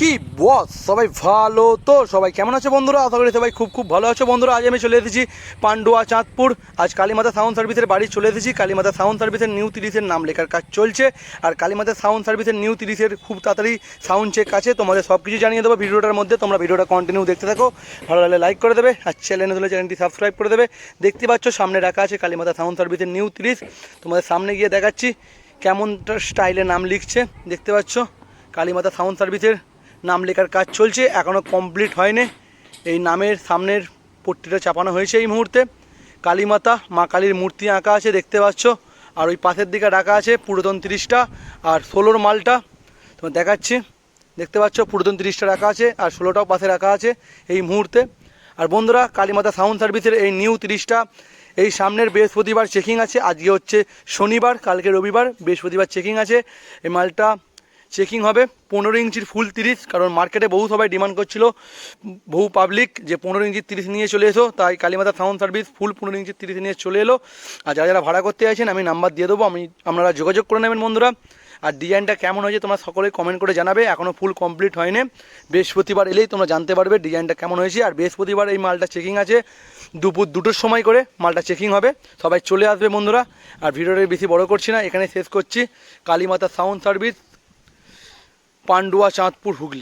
কি বস সবাই ভালো তো? সবাই কেমন আছে বন্ধুরা? আশা করি সবাই খুব খুব ভালো আছো বন্ধুরা। আজ আমি চলে এসেছি পান্ডুয়া চাঁদপুর। আজ কালীমাতা সাউন্ড সার্ভিসের বাড়ি চলে এসেছি। কালীমাতা সাউন্ড সার্ভিসের নিউ তিরিশের নাম লেখার কাজ চলছে। আর কালীমাতা সাউন্ড সার্ভিসের নিউ তিরিশের খুব তাড়াতাড়ি সাউন্ড চেক আছে। তোমাদের সব কিছু জানিয়ে দেবো ভিডিওটার মধ্যে। তোমরা ভিডিওটা কন্টিনিউ দেখতে থাকো। ভালো লাগলে লাইক করে দেবে। আর চ্যানেল হলে চ্যানেলটি সাবস্ক্রাইব করে দেবে। দেখতে পাচ্ছ সামনে রাখা আছে কালীমাতা সাউন্ড সার্ভিসের নিউ তিরিশ তোমাদের সামনে গিয়ে দেখাচ্ছি কেমনটা স্টাইলে নাম লিখছে। দেখতে পাচ্ছ? কালীমাতা সাউন্ড সার্ভিসের নাম লেখার কাজ চলছে এখনও কমপ্লিট হয়নি। এই নামের সামনের পট্টিটা চাপানো হয়েছে এই মুহূর্তে। কালীমাতা, মা কালীর মূর্তি আঁকা আছে, দেখতে পাচ্ছ। আর ওই পাশের দিকে রাখা আছে পুরাতন তিরিশটা আর ষোলোর মালটা। তোমার দেখাচ্ছি। দেখতে পাচ্ছ, পুরাতন তিরিশটা রাখা আছে আর ষোলোটাও পাশে রাখা আছে এই মুহূর্তে। আর বন্ধুরা, কালীমাতা সাউন্ড সার্ভিসের এই নিউ তিরিশটা, এই সামনের বৃহস্পতিবার চেকিং আছে। আজকে হচ্ছে শনিবার, কালকে রবিবার বৃহস্পতিবার চেকিং আছে। এই মালটা চেকিং হবে, পনেরো ইঞ্চির ফুল তিরিশ, কারণ মার্কেটে বহু সবাই ডিমান্ড করছিল। বহু পাবলিক যে পনেরো ইঞ্চির তিরিশ নিয়ে চলে এসো, তাই কালীমাতা সাউন্ড সার্ভিস ফুল পনেরো ইঞ্চির তিরিশ নিয়ে চলে এলো। আর যারা যারা ভাড়া করতে আছেন আমি নাম্বার দিয়ে দেবো, আমি, আপনারা যোগাযোগ করে নেবেন বন্ধুরা। আর ডিজাইনটা কেমন হয়েছে, তোমরা সকলে কমেন্ট করে জানাবে। এখনও ফুল কমপ্লিট হয়নি। বৃহস্পতিবার এলেই তোমরা জানতে পারবে ডিজাইনটা কেমন হয়েছে। আর বৃহস্পতিবার এই মালটা চেকিং আছে, দুপুর দুটোর সময় করে মালটা চেকিং হবে। সবাই চলে আসবে বন্ধুরা। আর ভিডিওটা বেশি বড় করছি না এখানে শেষ করছি। Kalimata sound service Pandua Chandpur Hooghly.